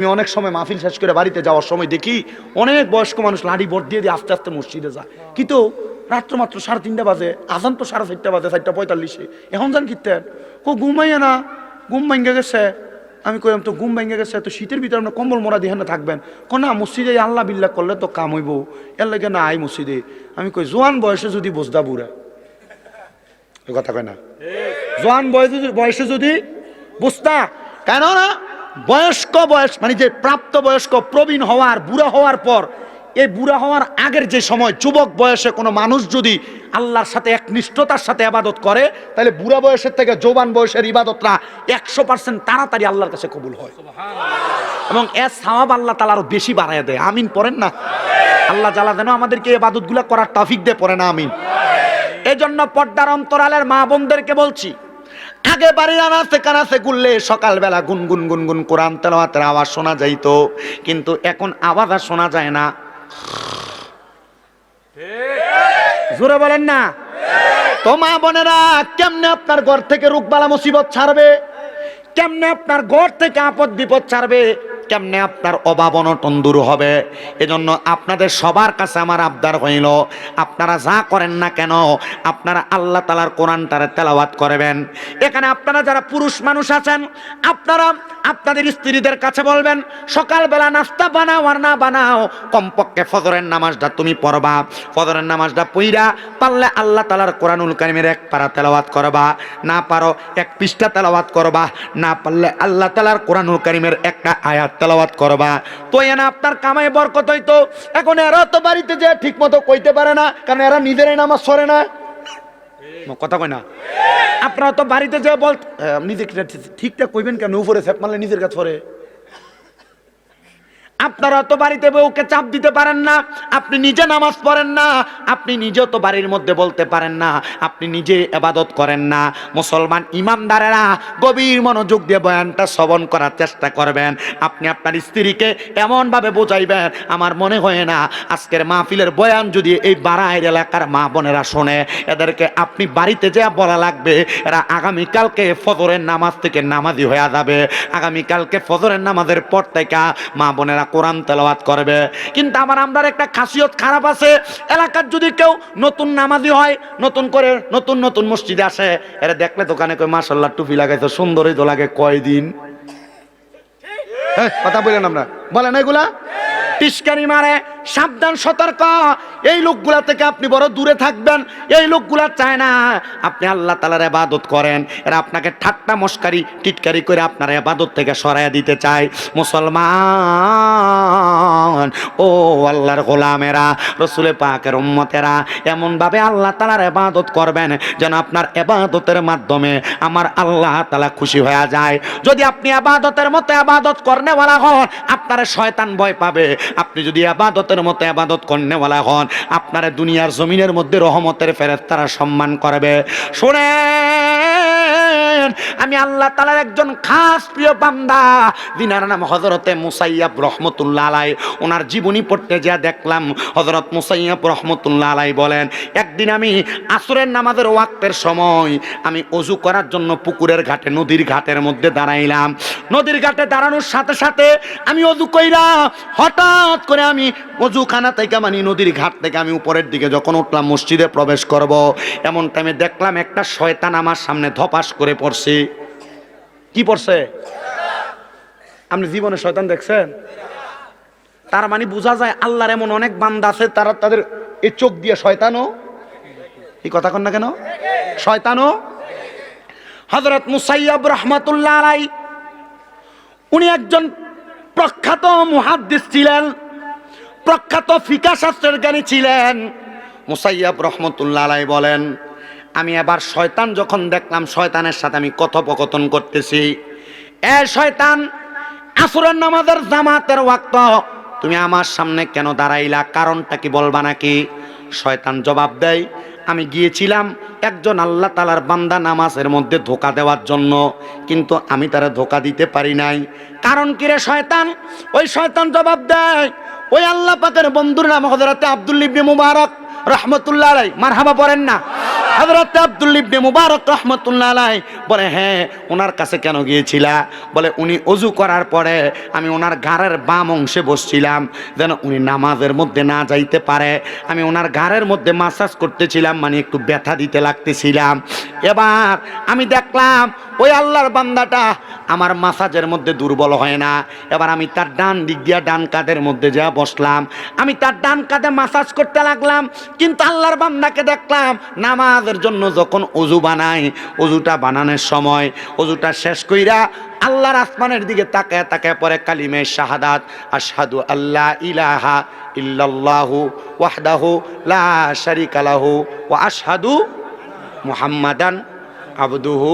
আমি অনেক সময় মাহফিল শেষ করে বাড়িতে যাওয়ার সময় দেখি অনেক বয়স্ক মানুষ লাঠি ভোট দিয়ে দিয়ে আস্তে আস্তে মসজিদে যায়। কিন্তু রাত্র মাত্র সাড়ে তিনটা বাজে আজান তো সাড়ে চারটা বাজে চারটা পঁয়তাল্লিশে। এখন যান কিতেন কো ঘুমাইয়ে না ঘুম ভাঙ্গে গেছে। আমি কইলাম তো ঘুম ভেঙে গেছে তো শীতের ভিতরে আপনার কম্বল মোড়া দিয়ে না থাকবেন? কো না মসজিদে আল্লাহ বিল্লা করলে তো কাম হইব। এর লাগে না আই মসজিদে। আমি কই জোয়ান বয়সে যদি বসদা বুড়া। কথা কয় না। জোয়ান বয়সে যদি- বয়সে যদি বুঝতা কেন না? বয়স্ক বয়স মানে যে প্রাপ্ত বয়স্ক, প্রবীণ হওয়ার, বুড়া হওয়ার পর, এই বুড়া হওয়ার আগের যে সময়, যুবক বয়সে কোনো মানুষ যদি আল্লাহর সাথে একনিষ্ঠতার সাথে আবাদত করে, তাহলে বুড়া বয়সের থেকে জোবান বয়সের ইবাদতরা একশো পার্সেন্ট তাড়াতাড়ি আল্লাহর কাছে কবুল হয়। এবং এর সাওয়াব আল্লাহ তালা আরও বেশি বাড়ায় দেয়। আমিন পড়েন না? আল্লাহ জ্বালা যেন আমাদেরকে এবাদতগুলা করার টফিক দিয়ে পড়ে না আমিন। এজন্য পর্দার অন্তরালের মা বোনদেরকে বলছি আগে বাড়ির আনাচে কানাচে গুললে সকালবেলা গুনগুন গুনগুন কোরআন তেলাওয়াতের আওয়াজ শোনা যাইত। কিন্তু এখন আওয়াজ আর শোনা যায় না। জোরে বলেন না। তো মা বোনেরা, কেমনে আপনার ঘর থেকে রোগবালা মুসিবত ছাড়বে? কেমনে আপনার ঘর থেকে আপদ বিপদ ছাড়বে? কেমনে আপনার অভাব অনটন দূর হবে? এজন্য আপনাদের সবার কাছে আমার আবদার হইল, আপনারা যা করেন না কেন, আপনারা আল্লাহ তালার কোরআনটারে তেলাওয়াত করবেন। এখানে আপনারা যারা পুরুষ মানুষ আছেন, আপনারা আপনাদের স্ত্রীদের কাছে বলবেন, সকালবেলা নাস্তা বানাও আর না বানাও। কমপক্ষে ফজরের নামাজটা তুমি পড়বা। ফজরের নামাজটা পইরা পারলে আল্লাহ তালার কোরআনুল কারিমের এক পারা তেলাওয়াত করবা। না পারো, এক পৃষ্ঠা তেলাওয়াত করবা। না পারলে আল্লাহ তালার কোরআনুল কারিমের একটা আয়াত তেলাওয়াত করবা। তো এনা আপনার কামাই বরকত হইতো। এখন এরা তো বাড়িতে যে ঠিক মতো কইতে পারে না, কারণ এরা নিজেরাই নামাজ সরে না। কথা কয় না? আপনারা তো বাড়িতে যা বল নিজে ঠিকঠাক কইবেন কেন? উপরে সেপ মারলে নিজের কাছে পরে আপনারা তো বাড়িতে বউকে চাপ দিতে পারেন না, আপনি নিজে নামাজ পড়েন না, আপনি নিজেও তো বাড়ির মধ্যে বলতে পারেন না, আপনি নিজে এবাদত করেন না। মুসলমান ইমানদারেরা গভীর মনোযোগ দিয়ে বয়ানটা শ্রবণ করার চেষ্টা করবেন। আপনি আপনার স্ত্রীকে এমনভাবে বোঝাইবেন, আমার মনে হয় না, আজকের মাহফিলের বয়ান যদি এই বাড়াইয়ের এলাকার মা বোনেরা শোনে, এদেরকে আপনি বাড়িতে যা বলা লাগবে, এরা আগামীকালকে ফজরের নামাজ থেকে নামাজি হয়ে যাবে। আগামীকালকে ফজরের নামাজের পর থেকে মা বোনেরা কোরআন তেলাওয়াত করবে। কিন্তু আমার আমরার একটা খাসিয়ত খারাপ আছে। এলাকার যদি কেউ নতুন নামাজি হয় নতুন করে নতুন নতুন মসজিদে আসে এরা দেখলে দোকানে কয় মাসাল্লাহ টুপি লাগাইতো সুন্দরই তো লাগে কয়দিন? কথা বলেন আমরা। বলেন এগুলা? টিস্কানি মারে সাবধান, সতর্ক। এই লোকগুলা থেকে আপনি বড় দূরে থাকবেন। এই লোকগুলা চায় না আপনি আল্লাহ তালার এবাদত করেন। এরা আপনাকে ঠাট্টা, মস্কারি, টিটকারি করে আপনার এবাদত থেকে সরাইয়া দিতে চায়। মুসলমান, ও আল্লাহর গোলামেরা রসুলে পাকের উম্মতেরা, এমনভাবে আল্লাহ তালার এবাদত করবেন যেন আপনার এবাদতের মাধ্যমে আমার আল্লাহ তালা খুশি হয়ে যায়। যদি আপনি আবাদতের মতো আবাদত করনেওয়ালা হন, আপনার শয়তান ভয় পাবে। আপনি যদি আবাদতের মতো আবাদত করনেওয়ালা হন। আপনারা দুনিয়ার জমিনের মধ্যে রহমতের ফেরত তারা সম্মান করবে। শোনেন! আমি আল্লাহ তালার একজন খাস প্রিয় বান্দা। দিনার নাম হজরতে মুসাইয়াব রহমতুল্লাহ আলাই ওনার জীবনী পড়তে যা দেখলাম হজরত মুসাইয়াব রহমতুল্লাহ আলাই বলেন, একদিন আমি আসরের নামাজের ওয়াক্তের সময় আমি অজু করার জন্য পুকুরের ঘাটে, নদীর ঘাটের মধ্যে দাঁড়াইলাম। নদীর ঘাটে দাঁড়ানোর সাথে সাথে আমি অজু কইলাম হঠাৎ করে আমি অজুখানা থেকে মানে নদীর ঘাট থেকে আমি উপরের দিকে যখন উঠলাম, মসজিদে প্রবেশ করব। এমন টাইমে দেখলাম একটা শয়তান আমার সামনে ধপাস করে পড়ছে। কি পড়ছে? আপনি জীবনে শয়তান দেখছেন? তার মানে বোঝা যায় আল্লাহর এমন অনেক বান্দা আছে, তারা তাদের এই চোখ দিয়ে শয়তানও। এই কথা কন না কেন? শয়তানও। হজরত মুসাইয়াব রহমাতুল্লাহ আলাই উনি একজন প্রখ্যাত মুহাদ্দিস ছিলেন, প্রখ্যাত ফিকা শাস্ত্রের জ্ঞানী ছিলেন। মুসাইয়াব রহমতুল্লাহ আলাই বলেন আমি এবার শয়তান যখন দেখলাম, শয়তানের সাথে আমি কথোপকথন করতেছি। এ শয়তান, আসরের নামাজের জামাতের ওয়াক্ত, তুমি আমার সামনে কেন দাঁড়াইলা? কারণটা কি বলবা নাকি? শয়তান জবাব দেয়, আমি গিয়েছিলাম একজন আল্লাহ তালার বান্দা নামাজের মধ্যে ধোকা দেওয়ার জন্য, কিন্তু আমি তারা ধোকা দিতে পারি নাই। কারণ কি রে শয়তান? ওই শয়তান জবাব দেয়, ওই আল্লাহ পাকের বন্ধুর নাম হজরতে আব্দুল ইবনে মুবারক, রহমতুল্লাহ মারহাবা পড়েন না? হযরত আব্দুল ইবনে মুবারক রহমাতুল্লাহ আলাই বলে হ্যাঁ ওনার কাছে কেন গিয়েছিলা? বলে, উনি অজু করার পরে আমি ওনার ঘাড়ের বাম অংশে বসছিলাম, যেন উনি নামাজের মধ্যে না যাইতে পারে। আমি ওনার ঘাড়ের মধ্যে মাসাজ করতেছিলাম মানে একটু ব্যথা দিতে লাগতেছিলাম। এবার আমি দেখলাম, ওই আল্লাহর বান্দাটা আমার মাসাজের মধ্যে দুর্বল হয় না। এবার আমি তার ডান দিক দিয়া ডান কাঁধের মধ্যে যা বসলাম, আমি তার ডান কাঁধে মাসাজ করতে লাগলাম, কিন্তু আল্লাহর বান্দাকে দেখলাম নামাজের জন্য যখন অজু বানাই অজুটা বানানোর সময় অজুটা শেষ কইরা আল্লাহর আসমানের দিকে তাকায় তাকায় পরে কালিমে শাহাদাত, আশহাদু আল্লাহ ইলাহা ইল্লাল্লাহু ওয়াহদাহু লা লাহু ওয়া আশহাদু মুহাম্মাদান আবদুহু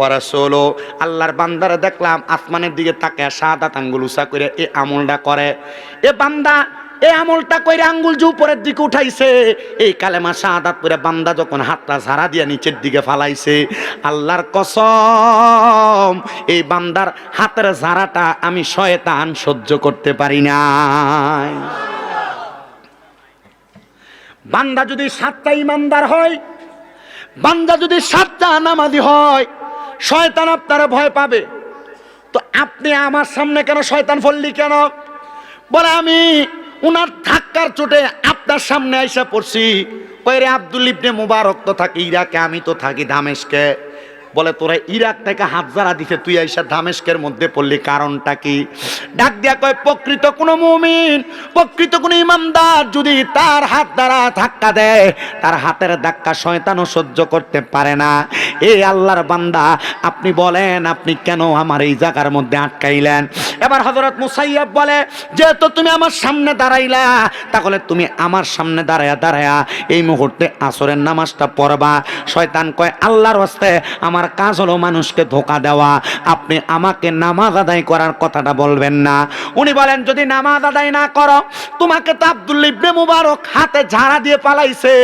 ওরাসোলো আল্লাহর বান্দারে দেখলাম আসমানের দিকে তাকে সাদা আঙ্গুল উষা করে এ আমলটা করে। এ বান্দা এই আমলটা কইরে আঙ্গুল যে উপরের দিকে উঠাইছে, এই কালেমা শাহাদাত করে বান্দা যখন হাতটা ঝাড়া দিয়া নিচের দিকে ফালাইছে, আল্লাহর কসম, এই বান্দার হাতের ঝাড়াটা আমি শয়তান সহ্য করতে পারি না বান্দা যদি সাতটা ইমানদার হয়, বান্দা যদি সাতটা নামাজি হয়, শয়তান আপনারা ভয় পাবে। তো আপনি আমার সামনে কেন শয়তান ফললি কেন? বলে আমি উনার ধাক্কার চোটে আপনার সামনে আইসা পড়ছি। কয়ে রে আব্দুল ইবনে মুবারক, তো থাকি ইরাকে, আমি তো থাকি দামেশকে বলে, তোরা ইরাক থেকে হাত যারা দিছে, তুই আইসা দামেশকের মধ্যে পড়লি, কারণটা কি? ডাক দিয়া কয়, প্রকৃত কোনো মুমিন, প্রকৃত কোনো ইমানদার যদি তার হাত দ্বারা ধাক্কা দেয়, তার হাতের ধাক্কা শয়তানও সহ্য করতে পারে না। এই আল্লাহর বান্দা, আপনি বলেন, আপনি কেন আমার এই জায়গার মধ্যে আটকাইলেন? এবার হজরত মুসাইয়াব বলে, যেহেতু তুমি আমার সামনে দাঁড়াইলা, তাহলে তুমি আমার সামনে দাঁড়ায়া দাঁড়ায়া এই মুহূর্তে আসরের নামাজটা পড়বা। শয়তান কয়, আল্লাহর হস্তে আমার কাজ হলো মানুষকে ধোকা দেওয়া। আপনি আমাকে নামাজ আদায় করার কথাটা বলবেন না। উনি বলেন, যদি নামাজ আদায় না করো, তোমাকে তো আব্দুল ইবনে মুবারক হাতে ঝাড়া দিয়ে পালাইছে,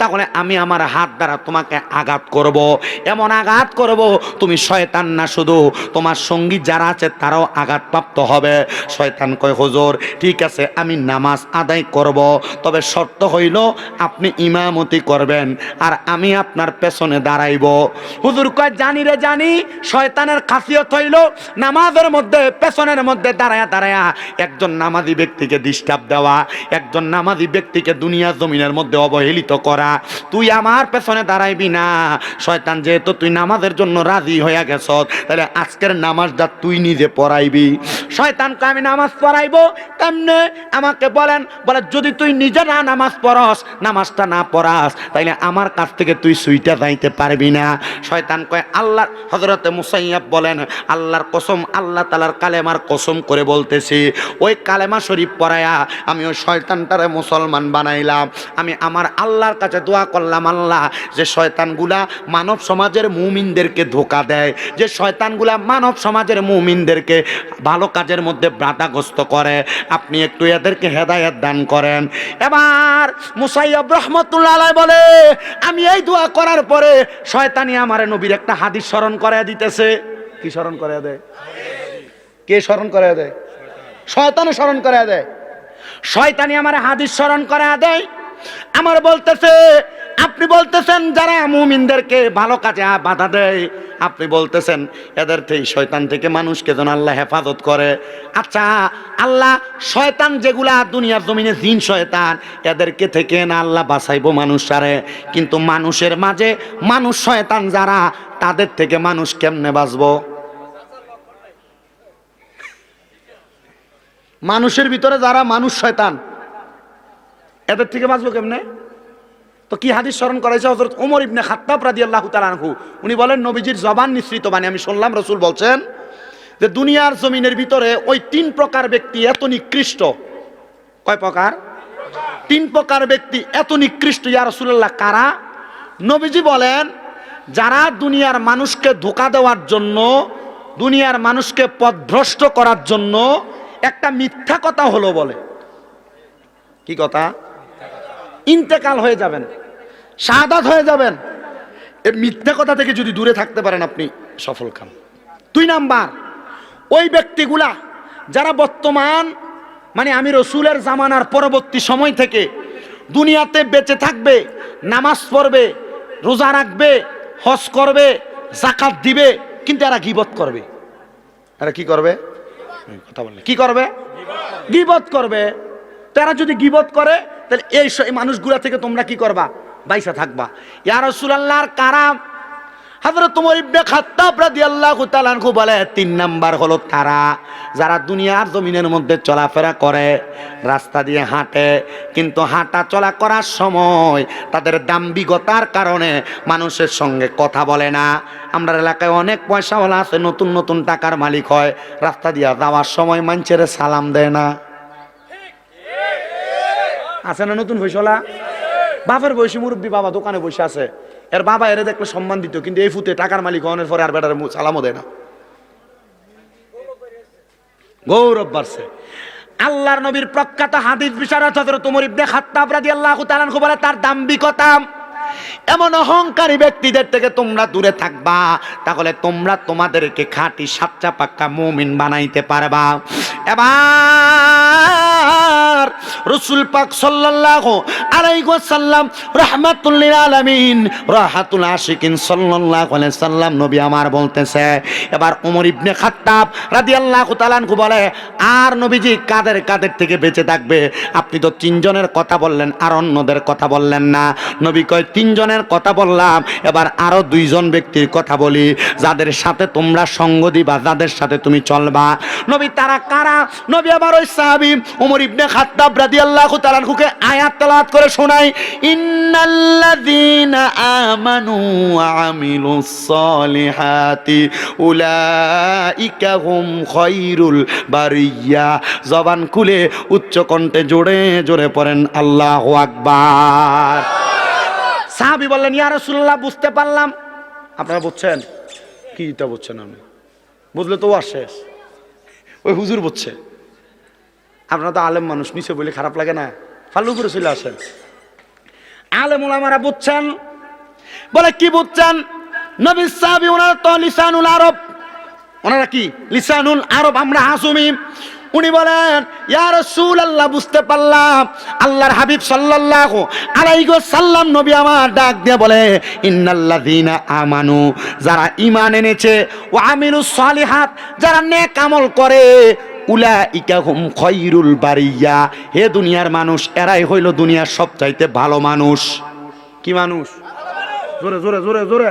তাহলে আমি আমার হাত দ্বারা তোমাকে আঘাত করব। এমন আঘাত করব, তুমি শয়তান না শুধু। তোমার সঙ্গী যারা আছে, তারাও আঘাতপ্রাপ্ত হবে। শয়তান কয়, হুজুর, ঠিক আছে, আমি নামাজ আদায় করব। তবে শর্ত হইল, আপনি ইমামতি করবেন আর আমি আপনার পেছনে দাঁড়াইব। হুজুর কয়, জানি রে, জানি, শয়তানের খাসিয়ত হইল নামাজের মধ্যে, পেছনের মধ্যে দাঁড়ায়া দাঁড়ায়া একজন নামাজি ব্যক্তিকে ডিস্টার্ব দেওয়া, একজন নামাজি ব্যক্তিকে দুনিয়া জমিনের মধ্যে অবহেলিত করা। তুই আমার পেছনে দাঁড়াইবি না। শয়তান যেহেতু তুই নামাজের জন্য রাজি হইয়া গেছ, তাহলে আজকের নামাজটা তুই নিজে পড়াইবি। শয়তানকে আমি নামাজ পড়াইবো? তেমনে আমাকে বলেন, বলে, যদি তুই নিজে না নামাজ পড়স, নামাজটা না পড়াস, তাইলে আমার কাছ থেকে তুই সুইটা যাইতে পারবি না। শয়তান কয়, আল্লাহ হজরতে মুসাইয়াব বলেন, আল্লাহর কসম, আল্লাহ তালার কালেমার কসম করে বলতেছি, ওই কালেমা শরীফ পড়ায়া আমি ওই শয়তানটারে মুসলমান বানাইলাম। আমি আমার আল্লাহর কাছে দোয়া করলাম, আল্লাহ, যে শয়তানগুলা মানব সমাজের মুমিনদেরকে ধোকা দেয়, যে শয়তানগুলা মানব সমাজের মুমিনদেরকে ভালো কাজের মধ্যে বাধাগ্রস্ত করে। আপনি একটু এদেরকে হেদায়েত দান করেন। এবার মুসাইয়াব রহমতুল্লাহ বলে, আমি এই দোয়া করার পরে শয়তানি আমার নবীর একটা হাদিস স্মরণ করায় দিতেছে। কি স্মরণ করে দেয়? কে স্মরণ করে দেয়? শয়তানে স্মরণ করে দেয়। শয়তানি আমার হাদিস স্মরণ করে দেয়। আমার বলতেছে আপনি বলতেছেন যারা মুমিনদেরকে ভালো কাজে বাধা দেয়, আপনি বলতেছেন এদের থেকে শয়তান থেকে মানুষকে যেন আল্লাহ হেফাজত করে। আচ্ছা আল্লাহ শয়তান যেগুলা দুনিয়ার জমিনে জিন শয়তান, এদেরকে থেকে না আল্লাহ বাঁচাইব মানুষ সারে কিন্তু মানুষের মাঝে মানুষ শয়তান যারা, তাদের থেকে মানুষ কেমনে বাঁচবো? মানুষের ভিতরে যারা মানুষ শয়তান, এদের থেকে বাঁচবো কেমনে? তো কি হাদিস স্মরণ করাইছে? হজরত ওমর ইবনে খাত্তাব রাদিয়াল্লাহু তাআলা আনহু। উনি বলেন, নবীজির জবান নিঃসৃত বাণী। আমি শুনলাম রসুল বলছেন যে দুনিয়ার জমিনের ভিতরে ওই তিন প্রকার ব্যক্তি এত নিকৃষ্ট। কয় প্রকার? তিন প্রকার ব্যক্তি এত নিকৃষ্ট, ইয়া রাসূলুল্লাহ, কারা? নবীজি বলেন, যারা দুনিয়ার মানুষকে ধোকা দেওয়ার জন্য, দুনিয়ার মানুষকে পথভ্রষ্ট করার জন্য একটা মিথ্যা কথা হলো বলে। কি কথা? ইন্তেকাল হয়ে যাবেন, শাহাদাত হয়ে যাবেন। এই মিথ্যা কথা থেকে যদি দূরে থাকতে পারেন আপনি সফল খান। দুই নাম্বার, ওই ব্যক্তিগুলা যারা বর্তমান মানে আমি রসুলের জামানার পরবর্তী সময় থেকে দুনিয়াতে বেঁচে থাকবে, নামাজ পড়বে, রোজা রাখবে, হজ করবে জাকাত দিবে, কিন্তু এরা গিবত করবে। এরা কি করবে? কথা বললে। কি করবে? গিবত করবে। তারা যদি গিবত করে, তাহলে এই মানুষগুলা থেকে তোমরা কি করবা? বাইসা থাকবা। ইয়া রাসূলুল্লাহর কারাম। হযরত ওমর ইবনে খাত্তাব রাদিয়াল্লাহু তাআলা আনহু বলে, তিন নাম্বার হলো তারা, যারা দুনিয়ার জমিনের মধ্যে চলাফেরা করে, রাস্তা দিয়ে হাঁটে। কিন্তু হাঁটা চলা করার সময় তাদের দাম্ভিকতার কারণে মানুষের সঙ্গে কথা বলে না। আমরা এলাকায় অনেক পয়সাওয়ালা আছে, নতুন নতুন টাকার মালিক হয়, রাস্তা দিয়ে যাওয়ার সময় মানুষের সালাম দেয় না। আছে না নতুন বৈশলা বাপের বয়সী মুরব্বী বাবা দোকানে বসে আছে। এর বাবা এর দেখলে সম্মান দিত, কিন্তু এই ফুতে টাকার মালিক হওয়ার পরে আর বেটার সালামও দেয় না। গৌরব বাড়ছে। আল্লাহর নবীর প্রখ্যাত হাদিস বিশারদ হযরত ওমর ইবনে খাত্তাব রাদিয়াল্লাহু তাআলা বলে, তার দাম্ভিকতা, এমন অহংকারী ব্যক্তিদের থেকে তোমরা দূরে থাকবা, তাহলে তোমরা তোমাদেরকে খাঁটি সাচ্চা পাক্কা মুমিন বানাইতে পারবা। এবার রসুল পাক সাল্লাল্লাহু আলাইহি ওয়াসাল্লাম রাহমাতুল্লিল আলামিন, রাহাতুল আশিকিন আলাইহি সাল্লাম নবী আমার বলতেছে। এবার ওমর ইবনে খাত্তাব রাদিয়াল্লাহু তাআলা আনহু বলে, আর নবীজি কাদের কাদের থেকে বেঁচে থাকবে? আপনি তো তিনজনের কথা বললেন, আর অন্যদের কথা বললেন না। নবী কয়, তিনজনের কথা বললাম, এবার আরও দুইজন ব্যক্তির কথা বলি, যাদের সাথে তোমরা সঙ্গ দিবা, যাদের সাথে তুমি চলবা। নবী তারা কারা? নবী আবার ওই সাহাবী ওমর ইবনে খাত্তাব রাদিয়াল্লাহু তাআলা আনহুকে আয়াত তেলাওয়াত করে শোনাই ইন্নাল্লাযীনা আমানু ওয়া আমিলুস সালিহাতি উলাইকা হুম খায়রুল বারিয়া জবান খুলে উচ্চ কণ্ঠে জোরে জোরে পড়েন আল্লাহু আকবার সাহাবী বললেন ইয়া রাসূলুল্লাহ বুঝতে পারলাম আপনারা বুঝছেন কি বুঝছেন আপনি বুঝলে তো আর শেষ ওই হুজুর বুঝছে আপনারা তো আলেম মানুষ, নিচে বলে খারাপ লাগে না। ফাল্লু করে চলে আসেন। আলেম ওলামারা বুঝছেন? বলে, কি বুঝছেন? নবী সাহাবী, ওনারা তো লিসানুল আরব। ওনারা কি? লিসানুল আরব, আমরা হাসুমি। উনি বলেন, ইয়া রাসূলুল্লাহ, বুঝতে পারলাম। আল্লাহর হাবিব সাল্লাল্লাহু আলাইহি সাল্লাম নবী আমার ডাক দিয়ে বলে, ইন্নাল্লাযীনা আমানু যারা ইমান এনেছে ও আমিলুস সালিহাত, যারা নেক আমল করে উলাইকা হুম খয়রুল বারিয়া। হে দুনিয়ার মানুষ, এরাই হইল দুনিয়ার সবচাইতে ভালো মানুষ। কি মানুষ? জোরে জোরে জোরে জোরে।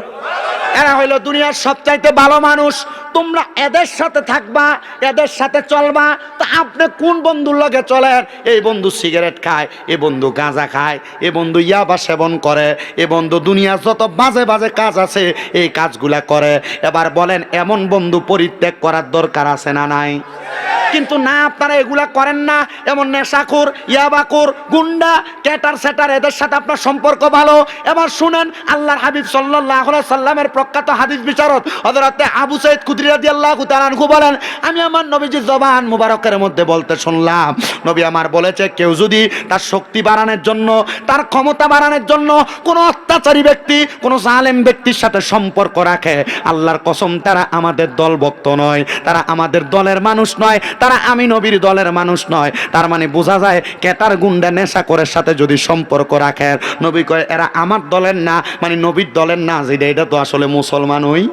এরা হইল দুনিয়ার সবচাইতে ভালো মানুষ। তোমরা এদের সাথে থাকবা, এদের সাথে চলবা। তা আপনি কোন বন্ধুর লগে চলেন? এই বন্ধু সিগারেট খায়, এ বন্ধু গাঁজা খায়, এ বন্ধু ইয়াবা সেবন করে, এ বন্ধু দুনিয়ার যত বাজে বাজে কাজ আছে, এই কাজগুলা করে। এবার বলেন, এমন বন্ধু পরিত্যাগ করার দরকার আছে না নাই? কিন্তু না, আপনারা এগুলা করেন না। এমন নেশাখোর, ইয়াবাখোর, গুন্ডা, ক্যাটার স্যাটার, এদের সাথে আপনার সম্পর্ক ভালো। এবার শুনেন, আল্লাহর হাবিব আলাইহি সাল্লামের প্রখ্যাত হাদিস বিচারক হযরতে আবু সাইদ খুদরি রাদিয়াল্লাহু তাআলা আনহু বলেন, আমি আমার নবীজির জবান মুবারকের মধ্যে বলতে শুনলাম। নবী আমার বলেছে, কেউ যদি তার শক্তি বাড়ানোর জন্য, তার ক্ষমতা বাড়ানোর জন্য কোনো অত্যাচারী ব্যক্তি, কোনো জালেম ব্যক্তির সাথে সম্পর্ক রাখে, আল্লাহর কসম, তারা আমাদের দলভক্ত নয়, তারা আমাদের দলের মানুষ নয় তারা আমি নবীর দলের মানুষ নয়। তার মানে বোঝা যায় কেতার গুন্ডা নেশা করে সাথে যদি সম্পর্ক রাখে। নবী কয়, এরা আমার দলের না মানে নবীর দলের না, যেটা এটা তো আসলে মুসলমান হই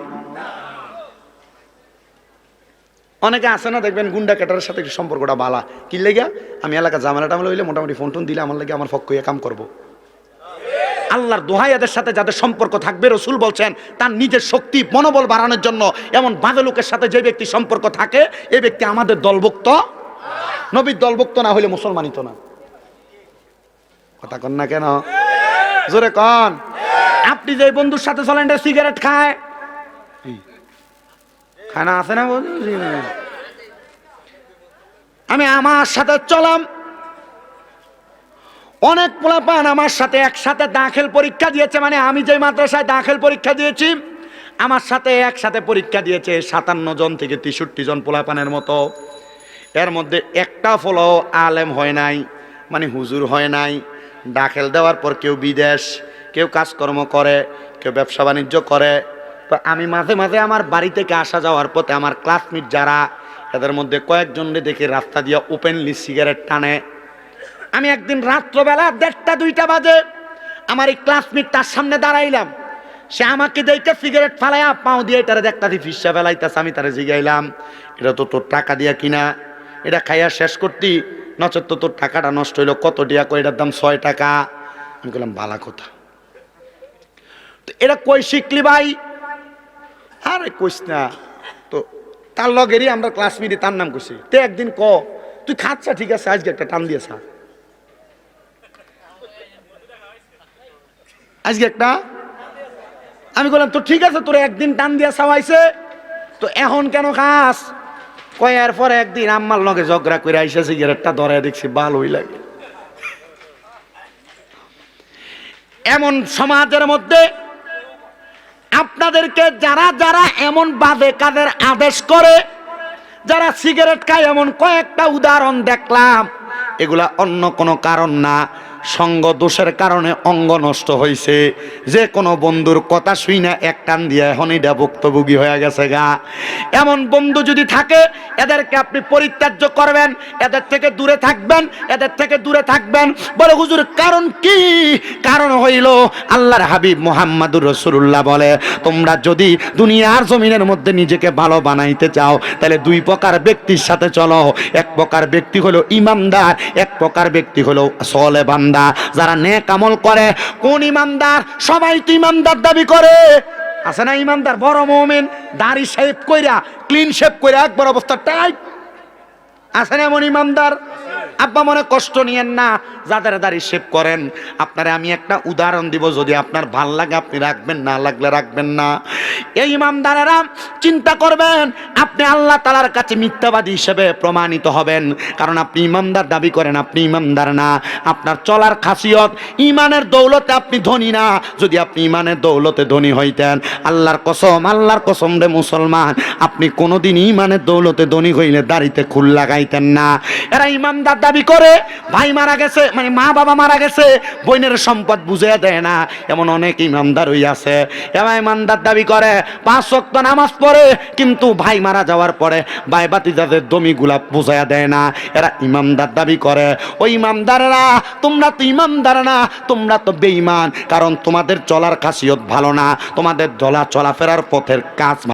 অনেকে আছে না, দেখবেন গুন্ডা ক্যাটারের সাথে সম্পর্কটা বালা। কি লেগে আমি এলাকা জামেলা টামেলা হইলে মোটামুটি ফোন টোন দিলে আমার লাগে আমার হয়ে কাম করব। আল্লাহর দোহাই এদের সাথে যাদের সম্পর্ক থাকবে, রসুল বলছেন, তার নিজের শক্তি মনোবল বাড়ানোর জন্য এমন বাজে লোকের সাথে যে ব্যক্তি সম্পর্ক থাকে, এ ব্যক্তি আমাদের দলভুক্ত। নবীর দলভুক্ত না হইলে মুসলমানিত না। কথা কন না কেন? জোরে কন। আপনি যে বন্ধুর সাথে চলেন সিগারেট খায়। খায় না, আছে না? আমি আমার সাথে চলাম। অনেক পোলাপান আমার সাথে একসাথে দাখিল পরীক্ষা দিয়েছে মানে আমি যে মাদ্রাসায় দাখিল পরীক্ষা দিয়েছি, আমার সাথে একসাথে পরীক্ষা দিয়েছে সাতান্ন জন থেকে তেষট্টি জন পোলাপানের মতো। এর মধ্যে একটা ফলো আলেম হয় নাই মানে হুজুর হয় নাই। দাখিল দেওয়ার পর কেউ বিদেশ, কেউ কাজকর্ম করে, কেউ ব্যবসা বাণিজ্য করে। তো আমি মাঝে মাঝে আমার বাড়ি থেকে আসা যাওয়ার পথে আমার ক্লাসমেট যারা, এদের মধ্যে কয়েকজনকে দেখি রাস্তা দিয়ে ওপেনলি সিগারেট টানে। আমি একদিন রাত্রবেলা দেড়টা, দুইটা বাজে আমার এই ক্লাসমেট তার সামনে দাঁড়াইলাম। সে আমাকে দেখে সিগারেট ফালাইয়া পাও দিয়ে এটারে দেখতাছি ফিসা ফেলাইতাছে, আমি তারে জিগাইলাম, এটা তো তোর টাকা দিয়া কিনা? এটা খাইয়া শেষ করতি, নচেত তো তোর টাকাটা নষ্ট হইল, কত টিয়া কই এটার দাম ছয় টাকা? আমি বললাম বালা কথা। তো এটা কই শিখলি ভাই? আরে কইস না, তো তার লগেরই আমরা ক্লাস মিটি তার নাম কইছি। তে একদিন ক, তুই খাচ্ছা, ঠিক আছে, আজকে একটা টান দিয়েছা আজকে একটা? আমি বললাম, তো ঠিক আছে, তোর একদিন টান দিয়া খাওয়াইছে তো এখন কেন খাস? কয়ার পরে একদিন আম্মার লগে ঝগড়া করে আইসা সিগারেটটা ধরে দেখছি ভালোই লাগে। এমন সমাজের মধ্যে আপনাদেরকে যারা যারা এমন বাদে কাদের আদেশ করে, যারা সিগারেট খায়, এমন কয়েকটা উদাহরণ দেখলাম। এগুলা অন্য কোনো কারণ না। সঙ্গ দোষের কারণে অঙ্গ নষ্ট হয়েছে যে কোনো বন্ধুর কথা শুই না, এক টান দিয়ে এখন এটা ভুক্তভোগী হয়ে গেছে গা। এমন বন্ধু যদি থাকে, এদেরকে আপনি পরিত্যাজ্য করবেন, এদের থেকে দূরে থাকবেন, এদের থেকে দূরে থাকবেন। বলে, হুজুর, কারণ কি? কারণ হইল, আল্লাহর হাবিব মোহাম্মদুর রসুল্লাহ বলে, তোমরা যদি দুনিয়ার জমিনের মধ্যে নিজেকে ভালো বানাইতে চাও, তাহলে দুই প্রকার ব্যক্তির সাথে চলো। এক প্রকার ব্যক্তি হলো ইমানদার, এক প্রকার ব্যক্তি হলো সলে বান্দা যারা নেক আমল করে, কোন ইমানদার? সবাই তো ইমানদার দাবি করে। আছে না ইমানদার? বড় মোমেন, দাড়ি শেপ কইরা ক্লিন শেপ কইরা একবার অবস্থা টাইট আছে না এমন ইমানদার? আব্বা মনে কষ্ট নিয়েন না, যাদের দাড়ি শেভ করেন। আপনারা আমি একটা উদাহরণ দিব, যদি আপনার ভালো লাগে আপনি রাখবেন, না লাগলে রাখবেন না। এই ইমানদারেরা চিন্তা করবেন, আপনি আল্লাহ তালার কাছে মিথ্যাবাদী হিসেবে প্রমাণিত হবেন। কারণ আপনি ইমানদার দাবি করেন, আপনি ইমানদার না। আপনার চলার খাসিয়ত, ইমানের দৌলতে আপনি ধনী না। যদি আপনি ইমানের দৌলতে ধনী হইতেন, আল্লাহর কসম আল্লাহর কসম রে মুসলমান, আপনি কোনোদিন ইমানের দৌলতে ধনী হইলে দাড়িতে খুল লাগাইতেন না। এরা ইমানদার দাবি করে, ভাই মারা গেছে মানে মা বাবা মারা গেছে বইনের সম্পদ বুঝে দেয় না। এমন অনেক ইমানদার হই আছে। এবার ইমানদার দাবি করে, পাঁচ শক্ত নামাজ পড়ে, কিন্তু ভাই মারা যাওয়ার পরে ভাই বাতি যাদের দমিগুলা বুঝাইয়া দেয় না। এরা ইমানদার দাবি করে ওই ইমানদারেরা, তোমরা তো ইমানদার না, তোমরা তো বেঈমান, কারণ তোমাদের চলার খাসিয়ত ভালো না। তোমাদের চলা চলাফেরার পথের কাজ